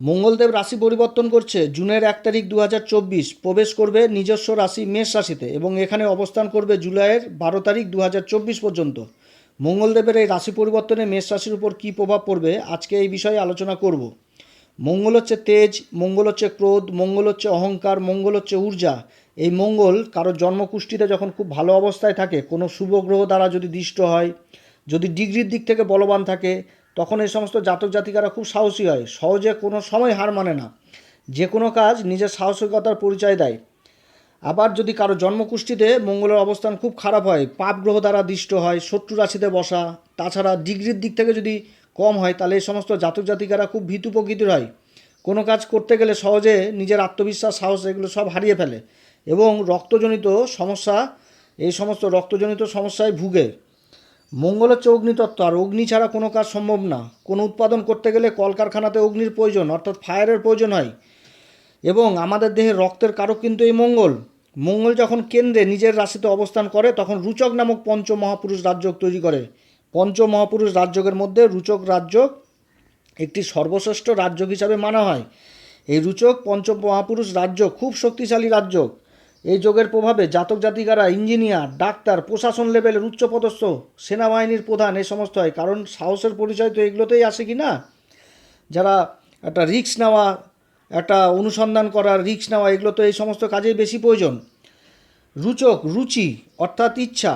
মঙ্গলদেব রাশি পরিবর্তন করছে। জুনের এক তারিখ দু হাজার চব্বিশ প্রবেশ করবে নিজস্ব রাশি মেষ রাশিতে এবং এখানে অবস্থান করবে জুলাইয়ের বারো তারিখ দু হাজার চব্বিশ পর্যন্ত। মঙ্গলদেবের এই রাশি পরিবর্তনে মেষ রাশির উপর কী প্রভাব পড়বে আজকে এই বিষয়ে আলোচনা করব। মঙ্গল হচ্ছে তেজ, মঙ্গল হচ্ছে ক্রোধ, মঙ্গল হচ্ছে অহংকার, মঙ্গল হচ্ছে ঊর্জা। এই মঙ্গল কারও জন্মকুষ্ঠিতে যখন খুব ভালো অবস্থায় থাকে, কোনো শুভ গ্রহ দ্বারা যদি দৃষ্ট হয়, যদি ডিগ্রির দিক থেকে বলবান থাকে তখন এই সমস্ত জাতক জাতিকারা খুব সাহসী হয়। সহজে কোনো সময় হার মানে না। যে কোনো কাজ নিজের সাহসিকতার পরিচয় দেয়। আবার যদি কারও জন্মকুষ্ঠিতে মঙ্গলের অবস্থান খুব খারাপ হয়, পাপ গ্রহ দ্বারা দৃষ্ট হয়, শত্রু রাশিতে বসা, তাছাড়া ডিগ্রির দিক থেকে যদি কম হয়, তাহলে এই সমস্ত জাতক জাতিকারা খুব ভীতু প্রকৃতির হয়। কোনো কাজ করতে গেলে সহজে নিজের আত্মবিশ্বাস, সাহস এগুলো সব হারিয়ে ফেলে এবং রক্তজনিত সমস্যা, এই সমস্ত রক্তজনিত সমস্যায় ভুগে। মঙ্গল হচ্ছে অগ্নিতত্ত্ব আর অগ্নি ছাড়া কোনো কাজ সম্ভব না। কোনো উৎপাদন করতে গেলে কলকারখানাতে অগ্নির প্রয়োজন, অর্থাৎ ফায়ারের প্রয়োজন হয়। এবং আমাদের দেহে রক্তের কারক কিন্তু এই মঙ্গল। মঙ্গল যখন কেন্দ্রে নিজের রাশিতে অবস্থান করে, তখন রুচক নামক পঞ্চ মহাপুরুষ রাজযোগ তৈরি করে। পঞ্চ মহাপুরুষ রাজযোগের মধ্যে রুচক রাজযোগ একটি সর্বশ্রেষ্ঠ রাজযোগ হিসাবে মানা হয়। এই রুচক পঞ্চ মহাপুরুষ রাজ্য খুব শক্তিশালী রাজ্য এই যোগের প্রভাবে জাতক জাতিকারা, ইঞ্জিনিয়ার, ডাক্তার, প্রশাসন লেভেলের উচ্চপদস্থ, সেনাবাহিনীর প্রধান এই সমস্ত হয় কারণ সাহসের পরিচয় তো এগুলোতেই আসে কি না? যারা একটা রিক্স নেওয়া, একটা অনুসন্ধান করা রিক্স নেওয়া, এগুলো তো এই সমস্ত কাজেই বেশি প্রয়োজন। রুচক, রুচি, অর্থাৎ ইচ্ছা,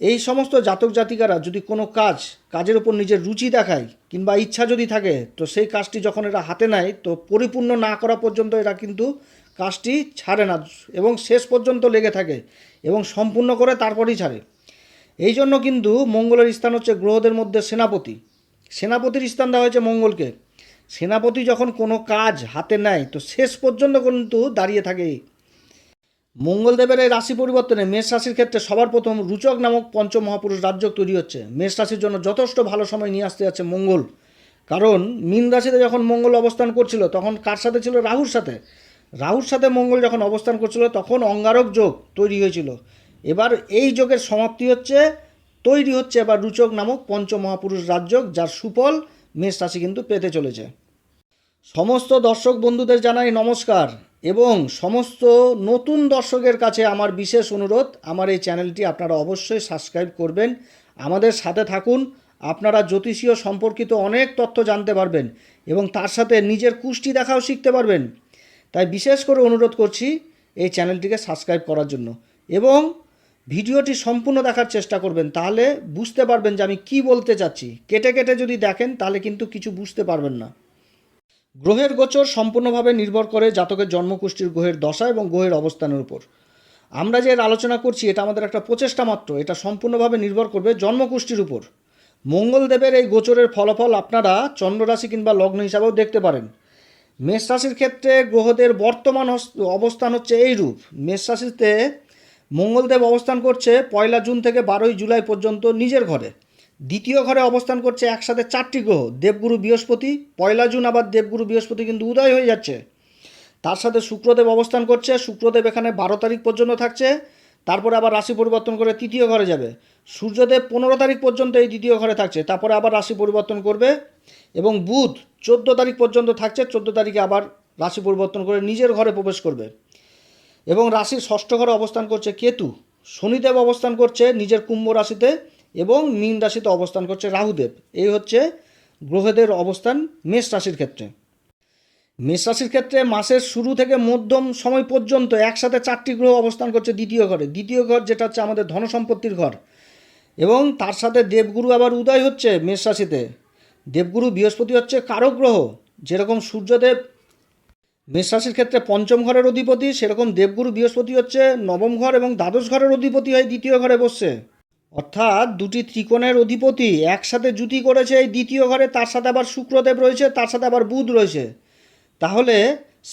এই সমস্ত জাতক জাতিকারা যদি কোনো কাজ, কাজের উপর নিজের রুচি দেখায় কিংবা ইচ্ছা যদি থাকে, তো সেই কাজটি যখন এরা হাতে নেয়, তো পরিপূর্ণ না করা পর্যন্ত এরা কিন্তু কাজটি ছাড়ে না এবং শেষ পর্যন্ত লেগে থাকে এবং সম্পূর্ণ করে তারপরেই ছাড়ে। এই জন্য কিন্তু মঙ্গলের স্থান হচ্ছে গ্রহদের মধ্যে সেনাপতি। সেনাপতির স্থান দেওয়া হয়েছে মঙ্গলকে। সেনাপতি যখন কোনো কাজ হাতে নেয়, তো শেষ পর্যন্ত কিন্তু দাঁড়িয়ে থাকে। মঙ্গলদেবের এই রাশি পরিবর্তনে মেষ রাশির ক্ষেত্রে সবার প্রথম রুচক নামক পঞ্চম মহাপুরুষ রাজ্য তৈরি হচ্ছে। মেষ রাশির জন্য যথেষ্ট ভালো সময় নিয়ে আসতে যাচ্ছে মঙ্গল। কারণ মিন রাশিতে যখন মঙ্গল অবস্থান করছিল, তখন কার সাথে ছিল? রাহুর সাথে। রাহুর সাথে মঙ্গল যখন অবস্থান করছিল, তখন অঙ্গারক যোগ তৈরি হয়েছিল। এবার এই যোগের সমাপ্তি হচ্ছে, তৈরি হচ্ছে এবার রুচক নামক পঞ্চমহাপুরুষ রাজযোগ, যার সুফল মেষ রাশি কিন্তু পেতে চলেছে। সমস্ত দর্শক বন্ধুদের জানাই নমস্কার এবং সমস্ত নতুন দর্শকের কাছে আমার বিশেষ অনুরোধ, আমার এই চ্যানেলটি আপনারা অবশ্যই সাবস্ক্রাইব করবেন। আমাদের সাথে থাকুন, আপনারা জ্যোতিষীয় সম্পর্কিত অনেক তথ্য জানতে পারবেন এবং তার সাথে নিজের কুষ্টি দেখাও শিখতে পারবেন। তাই বিশেষ করে অনুরোধ করছি এই চ্যানেলটিকে সাবস্ক্রাইব করার জন্য এবং ভিডিওটি সম্পূর্ণ দেখার চেষ্টা করবেন, তাহলে বুঝতে পারবেন যে আমি কি বলতে চাচ্ছি। কেটে কেটে যদি দেখেন, তাহলে কিন্তু কিছু বুঝতে পারবেন না। গ্রহের গোচর সম্পূর্ণভাবে নির্ভর করে জাতকের জন্মকুষ্ঠির গ্রহের দশা এবং গ্রহের অবস্থানের উপর। আমরা যে আলোচনা করছি, এটা আমাদের একটা প্রচেষ্টা মাত্র, এটা সম্পূর্ণভাবে নির্ভর করবে জন্মকুষ্ঠির উপর। মঙ্গলদেবের এই গোচরের ফলাফল আপনারা চন্দ্ররাশি কিংবা লগ্ন হিসাবেও দেখতে পারেন। মেষ রাশির ক্ষেত্রে গ্রহদের বর্তমান অবস্থান হচ্ছে এই রূপ মেষ রাশিতে মঙ্গলদেব অবস্থান করছে পয়লা জুন থেকে বারোই জুলাই পর্যন্ত নিজের ঘরে। দ্বিতীয় ঘরে অবস্থান করছে একসাথে চারটি গ্রহ, দেবগুরু বৃহস্পতি, পয়লা জুন আবার দেবগুরু বৃহস্পতি কিন্তু উদয় হয়ে যাচ্ছে। তার সাথে শুক্রদেব অবস্থান করছে, শুক্রদেব এখানে বারো তারিখ পর্যন্ত থাকছে, তারপরে আবার রাশি পরিবর্তন করে তৃতীয় ঘরে যাবে। সূর্যদেব পনেরো তারিখ পর্যন্ত এই দ্বিতীয় ঘরে থাকছে, তারপরে আবার রাশি পরিবর্তন করবে এবং বুধ চোদ্দ তারিখ পর্যন্ত থাকছে, চোদ্দ তারিখে আবার রাশি পরিবর্তন করে নিজের ঘরে প্রবেশ করবে। এবং রাশির ষষ্ঠ ঘরে অবস্থান করছে কেতু। শনিদেব অবস্থান করছে নিজের কুম্ভ রাশিতে এবং মীন রাশিতে অবস্থান করছে রাহুদেব। এই হচ্ছে গ্রহদের অবস্থান মেষ রাশির ক্ষেত্রে। মেষ রাশির ক্ষেত্রে মাসের শুরু থেকে মধ্যম সময় পর্যন্ত একসাথে চারটি গ্রহ অবস্থান করছে দ্বিতীয় ঘরে। দ্বিতীয় ঘর যেটা হচ্ছে আমাদের ধনসম্পত্তির ঘর। এবং তার সাথে দেবগুরু আবার উদয় হচ্ছে মেষ রাশিতে। দেবগুরু বৃহস্পতি হচ্ছে কারক গ্রহ। যেরকম সূর্যদেব মেষ রাশির ক্ষেত্রে পঞ্চম ঘরের অধিপতি, সেরকম দেবগুরু বৃহস্পতি হচ্ছে নবম ঘর এবং দ্বাদশ ঘরের অধিপতি হয়ে দ্বিতীয় ঘরে বসছে। অর্থাৎ দুটি ত্রিকোণের অধিপতি একসাথে জুতি করেছে এই দ্বিতীয় ঘরে, তার সাথে আবার শুক্রদেব রয়েছে, তার সাথে আবার বুধ রয়েছে। তাহলে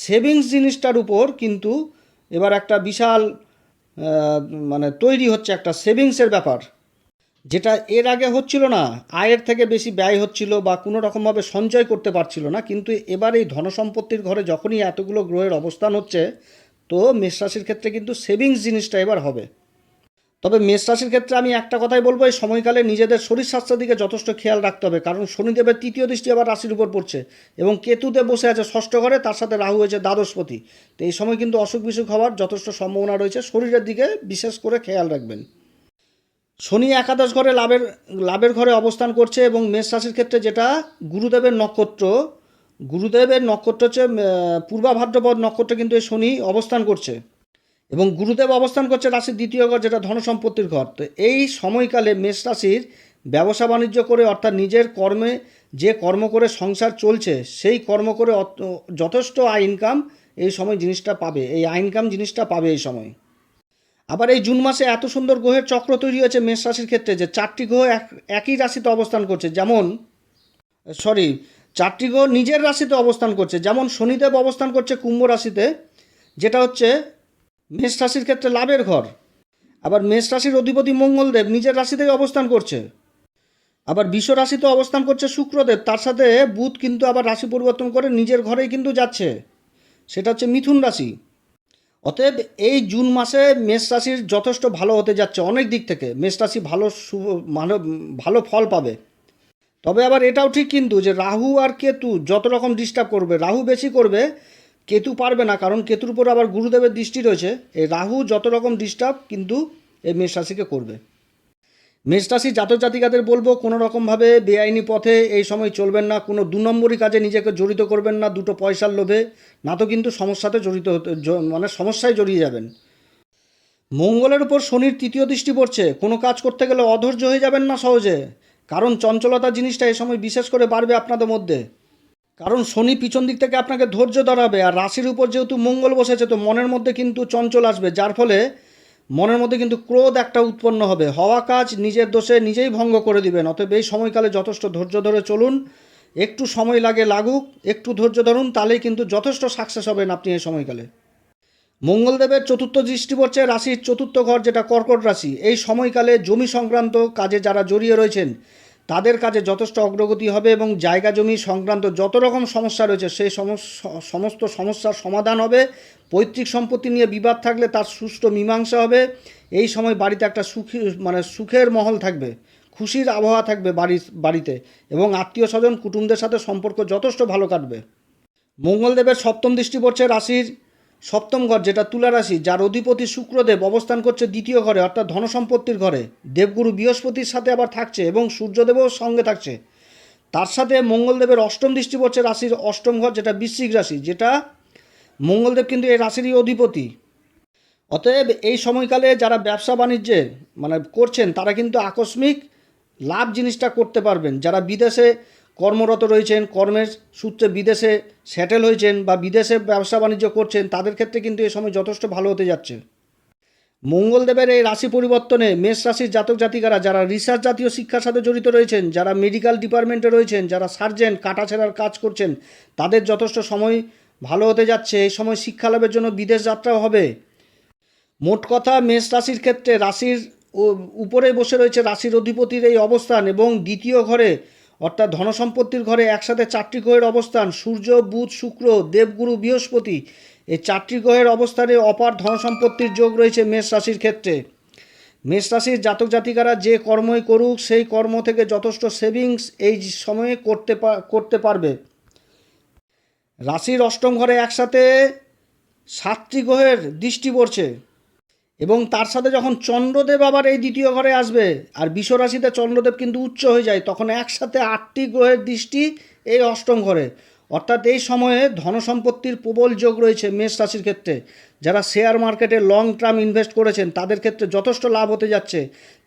সেভিংস জিনিসটার উপর কিন্তু এবার একটা বিশাল মানে তৈরি হচ্ছে একটা সেভিংসের ব্যাপার। যেটা এর আগে হচ্ছিল না, আয়ের থেকে বেশি ব্যয় হচ্ছিল বা কোনো রকমভাবে সঞ্চয় করতে পারছিল না, কিন্তু এবার এই ধনসম্পত্তির ঘরে যখনই এতগুলো গ্রহের অবস্থান হচ্ছে, তো মেষ রাশির ক্ষেত্রে কিন্তু সেভিংস জিনিসটা এবার হবে। তবে মেষ রাশির ক্ষেত্রে আমি একটা কথাই বলব, এই সময়কালে নিজেদের শরীর স্বাস্থ্যের দিকে যথেষ্ট খেয়াল রাখতে হবে, কারণ শনিদেবের তৃতীয় দৃষ্টি আবার রাশির উপর পড়ছে এবং কেতুতে বসে আছে ষষ্ঠ ঘরে, তার সাথে রাহু হয়েছে দ্বাদশপতি। তো এই সময় কিন্তু অসুখ বিসুখ হওয়ার যথেষ্ট সম্ভাবনা রয়েছে, শরীরের দিকে বিশেষ করে খেয়াল রাখবেন। শনি একাদশ ঘরে লাভের লাভের ঘরে অবস্থান করছে এবং মেষ রাশির ক্ষেত্রে যেটা গুরুদেবের নক্ষত্র গুরুদেবের নক্ষত্র হচ্ছে আহ, নক্ষত্র কিন্তু এই শনি অবস্থান করছে। এবং গুরুদেব অবস্থান করছে রাশির দ্বিতীয় ঘর যেটা ধন সম্পত্তির ঘর। তো এই সময়কালে মেষ রাশির ব্যবসা বাণিজ্য করে অর্থাৎ নিজের কর্মে যে কর্ম করে সংসার চলছে সেই কর্ম করে যথেষ্ট আয় ইনকাম এই সময় জিনিসটা পাবে এই আয় ইনকাম জিনিসটা পাবে এই সময়। আবার এই জুন মাসে এত সুন্দর গ্রহের চক্র তৈরি হয়েছে মেষ রাশির ক্ষেত্রে যে চারটি গ্রহ এক, একই রাশিতে অবস্থান করছে। যেমন, সরি, চারটি গ্রহ নিজের রাশিতে অবস্থান করছে। যেমন, শনিদেব অবস্থান করছে কুম্ভ রাশিতে, যেটা হচ্ছে মেষ রাশির ক্ষেত্রে লাভের ঘর। আবার মেষ রাশির অধিপতি মঙ্গলদেব নিজের রাশিতেই অবস্থান করছে। আবার বিশ্ব রাশিতে অবস্থান করছে শুক্রদেব, তার সাথে বুধ কিন্তু আবার রাশি পরিবর্তন করে নিজের ঘরেই কিন্তু যাচ্ছে। সেটা হচ্ছে মিথুন রাশি। অতএব এই জুন মাসে মেষ রাশির যথেষ্ট ভালো হতে যাচ্ছে অনেক দিক থেকে। মেষ রাশি ভালো শুভ ভালো ভালো ফল পাবে। তবে আবার এটাও ঠিক কিন্তু যে রাহু আর কেতু যত রকম ডিস্টার্ব করবে, রাহু বেশি করবে, কেতু পারবে না। কারণ কেতুর উপর আবার গুরুদেবের দৃষ্টি রয়েছে। এই রাহু যত রকম ডিস্টার্ব কিন্তু এই মেষ রাশিকে করবে। মেষ রাশি জাতক জাতিকাদের বলব, কোনো রকমভাবে বেআইনি পথে এই সময় চলবেন না, কোনো দু নম্বরই কাজে নিজেকে জড়িত করবেন না, দুটো পয়সার লোভে। না তো কিন্তু সমস্যাতে জড়িত হতে মানে সমস্যায় জড়িয়ে যাবেন। মঙ্গলের উপর শনির তৃতীয় দৃষ্টি পড়ছে, কোনো কাজ করতে গেলে অধৈর্য হয়ে যাবেন না সহজে। কারণ চঞ্চলতা জিনিসটা এই সময় বিশেষ করে বাড়বে আপনাদের মধ্যে। কারণ শনি পিছন দিক থেকে আপনাকে ধৈর্য ধরাবে, আর রাশির উপর যেহেতু মঙ্গল বসেছে, তো মনের মধ্যে কিন্তু চঞ্চল আসবে, যার ফলে মনের মধ্যে কিন্তু ক্রোধ একটা উৎপন্ন হবে। হওয়া কাজ নিজের দোষে নিজেই ভঙ্গ করে দিবেন। অতএব এই সময়কালে যথেষ্ট ধৈর্য ধরে চলুন। একটু সময় লাগে লাগুক, একটু ধৈর্য ধরুন, তাহলেই কিন্তু যথেষ্ট সাকসেস হবেন আপনি এই সময়কালে। মঙ্গলদেবের চতুর্থ দৃষ্টি পড়ছে রাশির চতুর্থ ঘর, যেটা কর্কট রাশি। এই সময়কালে জমি সংক্রান্ত কাজে যারা জড়িয়ে রয়েছেন তাদের কাজে যথেষ্ট অগ্রগতি হবে এবং জায়গা জমি সংক্রান্ত যত রকম সমস্যা রয়েছে, সেই সমস- সমস্ত সমস্যার সমাধান হবে। পৈতৃক সম্পত্তি নিয়ে বিবাদ থাকলে তার সুষ্ঠু মীমাংসা হবে। এই সময় বাড়িতে একটা সুখী মানে সুখের মহল থাকবে, খুশির আবহাওয়া থাকবে বাড়ি, বাড়িতে এবং আত্মীয় স্বজন, কুটুমদের সাথে সম্পর্ক যথেষ্ট ভালো কাটবে। মঙ্গলদেবের সপ্তম দৃষ্টি পড়ছে রাশির সপ্তম ঘর যেটা তুলা রাশি যার অধিপতি শুক্রদেব অবস্থান করছে দ্বিতীয় ঘরে, অর্থাৎ ধনসম্পত্তির ঘরে। দেবগুরু বৃহস্পতির সাথে আবার থাকছে এবং সূর্যদেবও সঙ্গে থাকছে। তার সাথে মঙ্গলদেবের অষ্টম দৃষ্টি পড়ছে রাশির অষ্টম ঘর, যেটা বৃশ্চিক রাশি, যেটা মঙ্গলদেব কিন্তু এই রাশিরই অধিপতি। অতএব এই সময়কালে যারা ব্যবসা বাণিজ্যে মানে করছেন, তারা কিন্তু আকস্মিক লাভ জিনিসটা করতে পারবেন। যারা বিদেশে কর্মরত রয়েছেন, কর্মের সূত্রে বিদেশে সেটেল হয়েছেন বা বিদেশে ব্যবসা বাণিজ্য করছেন, তাদের ক্ষেত্রে কিন্তু এই সময় যথেষ্ট ভালো হতে যাচ্ছে। মঙ্গলদেবের এই রাশি পরিবর্তনে মেষ রাশির জাতক জাতিকারা যারা রিসার্চ জাতীয় শিক্ষার সাথে জড়িত রয়েছেন, যারা মেডিকেল ডিপার্টমেন্টে রয়েছেন, যারা সার্জেন কাটাছেড়ার কাজ করছেন, তাদের যথেষ্ট সময় ভালো হতে যাচ্ছে। এই সময় শিক্ষা লাভের জন্য বিদেশ যাত্রাও হবে। মোট কথা, মেষ রাশির ক্ষেত্রে রাশির উপরে বসে রয়েছে রাশির অধিপতির এই অবস্থান এবং দ্বিতীয় ঘরে অর্থাৎ ধনসম্পত্তির ঘরে একসাথে চারটি গ্রহের অবস্থান, সূর্য, বুধ, শুক্র, দেবগুরু, বৃহস্পতি। এই চারটি গ্রহের অবস্থানে অপার ধনসম্পত্তির যোগ রয়েছে মেষ রাশির ক্ষেত্রে। মেষ রাশির জাতক জাতিকারা যে কর্মই করুক, সেই কর্ম থেকে যথেষ্ট সেভিংস এই সময়ে করতে করতে পারবে। রাশির অষ্টম ঘরে একসাথে সাতটি গ্রহের দৃষ্টি পড়ছে। এবং তার সাথে যখন চন্দ্রদেব আবার এই দ্বিতীয় ঘরে আসবে, আর বিশ্বরাশিতে চন্দ্রদেব কিন্তু উচ্চ হয়ে যায়, তখন একসাথে আটটি গ্রহের দৃষ্টি এই অষ্টম ঘরে। অর্থাৎ এই সময়ে ধনসম্পত্তির প্রবল যোগ রয়েছে মেষ রাশির ক্ষেত্রে। যারা শেয়ার মার্কেটে লং টার্ম ইনভেস্ট করেছেন, তাদের ক্ষেত্রে যথেষ্ট লাভ হতে যাচ্ছে।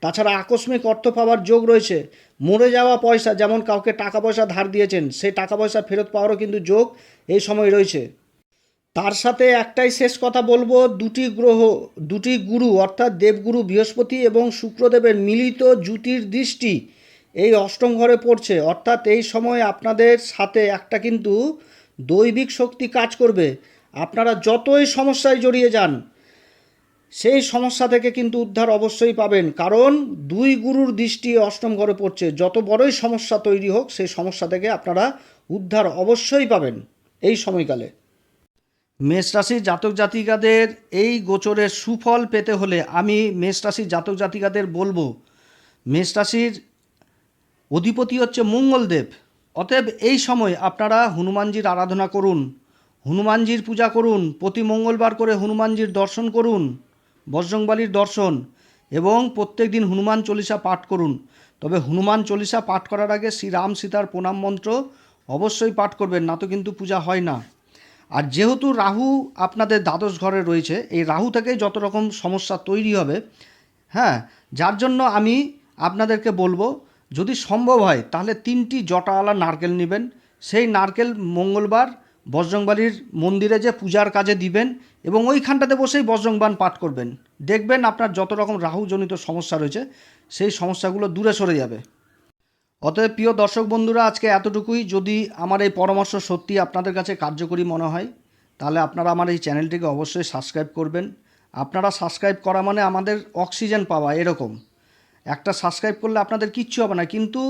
তাছাড়া আকস্মিক অর্থ পাওয়ার যোগ রয়েছে। মরে যাওয়া পয়সা, যেমন কাউকে টাকা পয়সা ধার দিয়েছেন, সেই টাকা পয়সা ফেরত পাওয়ারও কিন্তু যোগ এই সময় রয়েছে। তার সাথে একটাই শেষ কথা বলব, দুটি গ্রহ, দুটি গুরু, অর্থাৎ দেবগুরু বৃহস্পতি এবং শুক্রদেবের মিলিত জুতির দৃষ্টি এই অষ্টম ঘরে পড়ছে। অর্থাৎ এই সময় আপনাদের সাথে একটা কিন্তু দৈবিক শক্তি কাজ করবে। আপনারা যতই সমস্যায় জড়িয়ে যান, সেই সমস্যা থেকে কিন্তু উদ্ধার অবশ্যই পাবেন। কারণ দুই গুরুর দৃষ্টি অষ্টম ঘরে পড়ছে। যত বড়ই সমস্যা তৈরি হোক, সেই সমস্যা থেকে আপনারা উদ্ধার অবশ্যই পাবেন এই সময়কালে। মেষ রাশির জাতক জাতিকাদের এই গোচরের সুফল পেতে হলে আমি মেষ রাশির জাতক জাতিকাদের বলব, মেষ রাশির অধিপতি হচ্ছে মঙ্গলদেব। অতএব এই সময় আপনারা হনুমানজির আরাধনা করুন, হনুমানজির পূজা করুন, প্রতি মঙ্গলবার করে হনুমানজির দর্শন করুন, বজরংবালির দর্শন এবং প্রত্যেক দিন হনুমান চল্লিশা পাঠ করুন। তবে হনুমান চল্লিশা পাঠ করার আগে শ্রীরাম সীতার প্রণাম মন্ত্র অবশ্যই পাঠ করবেন, না তো কিন্তু পূজা হয় না। আর যেহেতু রাহু আপনাদের দ্বাদশ ঘরে রয়েছে, এই রাহু থেকেই যত রকম সমস্যা তৈরি হবে হ্যাঁ যার জন্য আমি আপনাদেরকে বলব, যদি সম্ভব হয়, তাহলে তিনটি জটাওয়ালা নারকেল নেবেন। সেই নারকেল মঙ্গলবার বজরংবালির মন্দিরে যে পূজার কাজে দিবেন এবং ওইখানটাতে বসেই বজরংবান পাঠ করবেন। দেখবেন আপনার যত রকম রাহুজনিত সমস্যা রয়েছে, সেই সমস্যাগুলো দূরে সরে যাবে। অতএব প্রিয় দর্শক বন্ধুরা, আজকে এতটুকুই। যদি আমার এই পরামর্শ সত্যি আপনাদের কাছে কার্যকরী মনে হয়, তাহলে আপনারা আমার এই চ্যানেলটিকে অবশ্যই সাবস্ক্রাইব করবেন। আপনারা সাবস্ক্রাইব করা মানে আমাদের অক্সিজেন পাওয়া, এরকম। একটা সাবস্ক্রাইব করলে আপনাদের কিচ্ছু হবে না, কিন্তু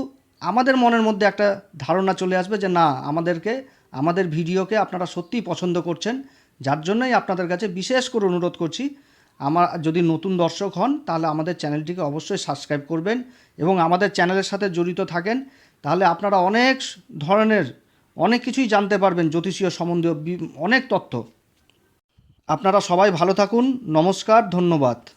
আমাদের মনের মধ্যে একটা ধারণা চলে আসবে যে, না, আমাদেরকে, আমাদের ভিডিওকে আপনারা সত্যিই পছন্দ করছেন। যার জন্যই আপনাদের কাছে বিশেষ করে অনুরোধ করছি আমার যদি নতুন দর্শক হন, তাহলে আমাদের চ্যানেলটিকে অবশ্যই সাবস্ক্রাইব করবেন এবং আমাদের চ্যানেলের সাথে জড়িত থাকেন। তাহলে আপনারা অনেক ধরনের অনেক কিছুই জানতে পারবেন, জ্যোতিষীয় সম্বন্ধীয় অনেক তথ্য। আপনারা সবাই ভালো থাকুন। নমস্কার, ধন্যবাদ।